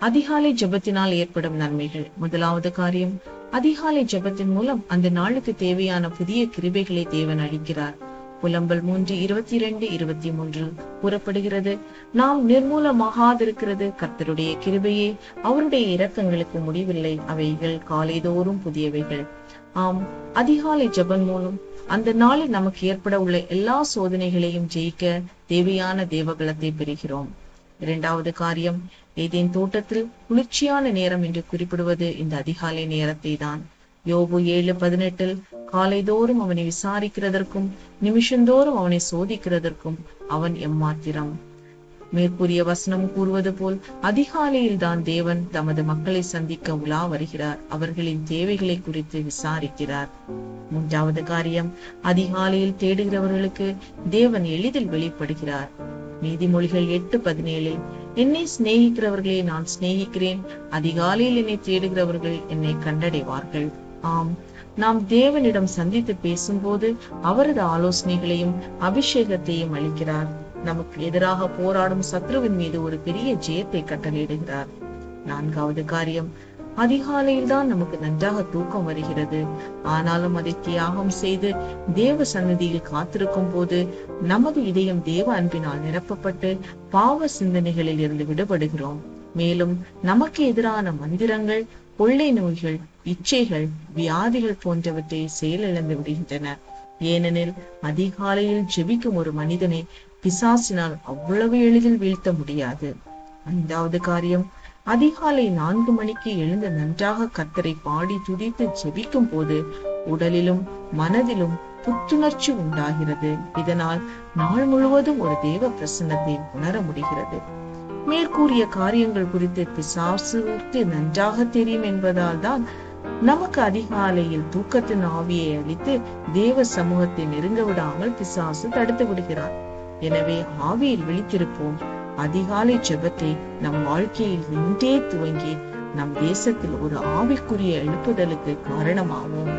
அதிகாலை ஜெபத்தினால் ஏற்படும் நன்மைகள். முதலாவது காரியம் அதிகாலை ஜெபத்தின் மூலம் அந்த நாளுக்கு தேவையான புதிய கிருபைகளை தேவன் அளிக்கிறார். புலம்பல் மூன்று இருபத்தி இரண்டு இருபத்தி மூன்று கூறப்படுகிறது நாம் நிர்மூலமாகாதிருக்கிறது கர்த்தருடைய கிருபையே அவருடைய இரக்கங்களுக்கு முடிவில்லை. அவைகள் காலைதோறும் புதியவைகள். ஆம் அதிகாலை ஜபன் மூலம் அந்த நாளில் நமக்கு ஏற்பட உள்ள எல்லா சோதனைகளையும் ஜெயிக்க தேவையான தேவகலத்தை பெறுகிறோம். இரண்டாவது காரியம் ஏதேன் தோட்டத்தில் குளிர்ச்சியான நேரம் என்று குறிப்பிடுவது இந்த அதிகாலை நேரத்தை தான் யோபு ஏழு பதினெட்டில் காலைதோறும் அவனை விசாரிக்கிறதற்கும் நிமிஷந்தோறும் அவனை சோதிக்கிறதற்கும் அவன் எம்மாத்திரம். மேற்கூறிய வசனம் கூறுவது போல் அதிகாலையில் தான் தேவன் தமது மக்களை சந்திக்க உலா வருகிறார். அவர்களின் தேவைகளை குறித்து விசாரிக்கிறார். மூன்றாவது காரியம் அதிகாலையில் தேடுகிறவர்களுக்கு தேவன் எளிதில் வெளிப்படுகிறார். நீதிமொழிகள் எட்டு பதினேழில் என்னை சிநேகிக்கிறவர்களை நான் சிநேகிக்கிறேன். அதிகாலையில் என்னை தேடுகிறவர்கள் என்னை கண்டடைவார்கள். ஆம் நாம் தேவனிடம் சந்தித்து பேசும்போது அவரது ஆலோசனைகளையும் அபிஷேகத்தையும் அளிக்கிறார். நமக்கு எதிராக போராடும் சத்ருவின் மீது ஒரு பெரிய ஜெயத்தை கட்டளையிடுகிறார். நான்காவது காரியம் அதிகாலையில் தான் நமக்கு நன்றாக தூக்கம் வருகிறது. ஆனாலும் அதை தியாகம் செய்து தேவ சன்னதியில் காத்திருக்கும் போது நமது இதயம் தேவ அன்பினால் நிரப்பப்பட்டு பாவ சிந்தனைகளில் இருந்து விடுபடுகிறோம். மேலும் நமக்கு எதிரான மந்திரங்கள் கொள்ளை நோய்கள் இச்சைகள் வியாதிகள் போன்றவற்றை செயலிழந்து விடுகின்றன. ஏனெனில் அதிகாலையில் ஜெபிக்கும் ஒரு மனிதனை பிசாசினால் அவ்வளவு எளிதில் வீழ்த்த முடியாது. ஐந்தாவது காரியம் அதிகாலை நான்கு மணிக்கு எழுந்து நன்றாக கத்தரை பாடி துதித்து ஜெபிக்கும் போது உடலிலும் மனதிலும் புத்துணர்ச்சி உண்டாகிறது. இதனால் நாள் முழுவதும் ஒரு தேவ பிரசன்னத்தை உணர முடிகிறது. மேற்கூறிய காரியங்கள் குறித்து பிசாசுக்கு நன்றாக தெரியும் என்பதால் தான் நமக்கு அதிகாலையில் தூக்கத்தின் ஆவியை அளித்து தேவ சமூகத்தை நெருங்க விடாமல் பிசாசு தடுத்து விடுகிறார். எனவே ஆவியில் விழித்திருப்போம். அதிகாலை ஜெபத்தை நம் வாழ்க்கையில் இன்றே துவங்கி நம் தேசத்தில் ஒரு ஆவிக்குரிய எழுப்புதலுக்கு காரணமாகும்